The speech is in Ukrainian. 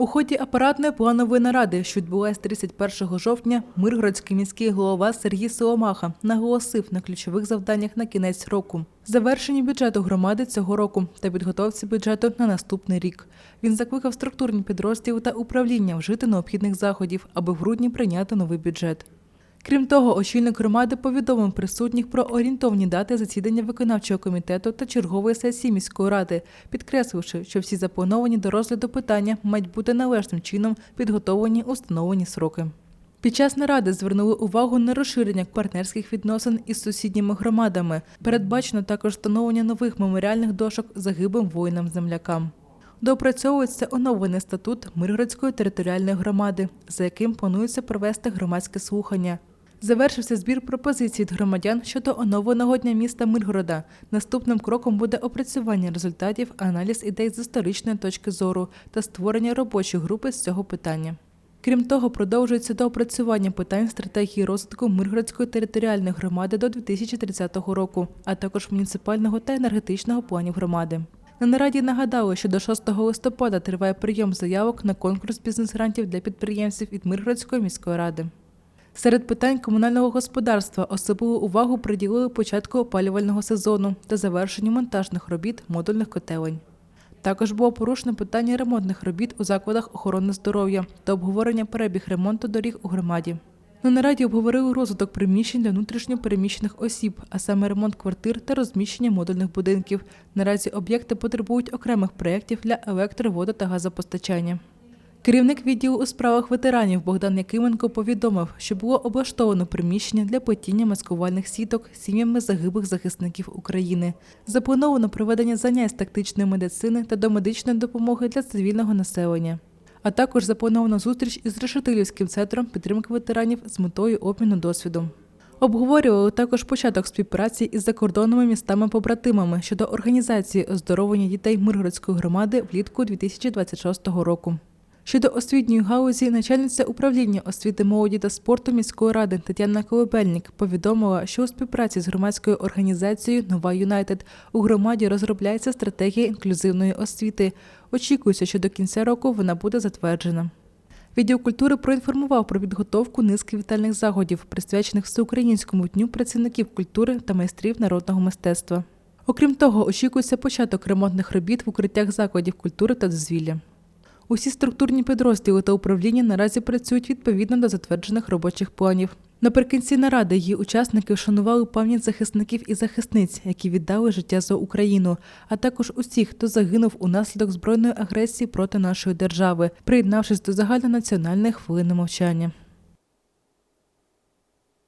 У ході апаратної планової наради, що відбулася 31 жовтня, Миргородський міський голова Сергій Соломаха наголосив на ключових завданнях на кінець року. Завершенні бюджету громади цього року та підготовці бюджету на наступний рік. Він закликав структурні підрозділи та управління вжити необхідних заходів, аби в грудні прийняти новий бюджет. Крім того, очільник громади повідомив присутніх про орієнтовні дати засідання виконавчого комітету та чергової сесії міської ради, підкресливши, що всі заплановані до розгляду питання мають бути належним чином підготовлені у встановлені сроки. Під час наради звернули увагу на розширення партнерських відносин із сусідніми громадами. Передбачено також встановлення нових меморіальних дошок загиблим воїнам-землякам. Доопрацьовується оновлений статут Миргородської територіальної громади, за яким планується провести громадське слухання. Завершився збір пропозицій від громадян щодо оновленого дня міста Миргорода. Наступним кроком буде опрацювання результатів, аналіз ідей з історичної точки зору та створення робочої групи з цього питання. Крім того, продовжується доопрацювання питань стратегії розвитку Миргородської територіальної громади до 2030 року, а також муніципального та енергетичного планів громади. На нараді нагадали, що до 6 листопада триває прийом заявок на конкурс бізнес-грантів для підприємців від Миргородської міської ради. Серед питань комунального господарства особливу увагу приділили початку опалювального сезону та завершенню монтажних робіт модульних котелень. Також було порушено питання ремонтних робіт у закладах охорони здоров'я та обговорення перебіг ремонту доріг у громаді. На нараді обговорили розвиток приміщень для внутрішньо переміщених осіб, а саме ремонт квартир та розміщення модульних будинків. Наразі об'єкти потребують окремих проєктів для електро, воду та газопостачання. Керівник відділу у справах ветеранів Богдан Якименко повідомив, що було облаштовано приміщення для плетіння маскувальних сіток сім'ями загиблих захисників України. Заплановано проведення занять з тактичної медицини та домедичної допомоги для цивільного населення. А також заплановано зустріч із Решетилівським центром підтримки ветеранів з метою обміну досвідом. Обговорювали також початок співпраці із закордонними містами-побратимами щодо організації оздоровлення дітей Миргородської громади влітку 2026 року. Щодо освітньої галузі, начальниця управління освіти молоді та спорту міської ради Тетяна Колебельник повідомила, що у співпраці з громадською організацією Нова Юнайтед у громаді розробляється стратегія інклюзивної освіти. Очікується, що до кінця року вона буде затверджена. Відділ культури проінформував про підготовку низки вітальних заходів, присвячених всеукраїнському дню працівників культури та майстрів народного мистецтва. Окрім того, очікується початок ремонтних робіт в укриттях закладів культури та дозвілля. Усі структурні підрозділи та управління наразі працюють відповідно до затверджених робочих планів. Наприкінці наради її учасники вшанували пам'ять захисників і захисниць, які віддали життя за Україну, а також усіх, хто загинув унаслідок збройної агресії проти нашої держави, приєднавшись до загальнонаціональної хвилини мовчання.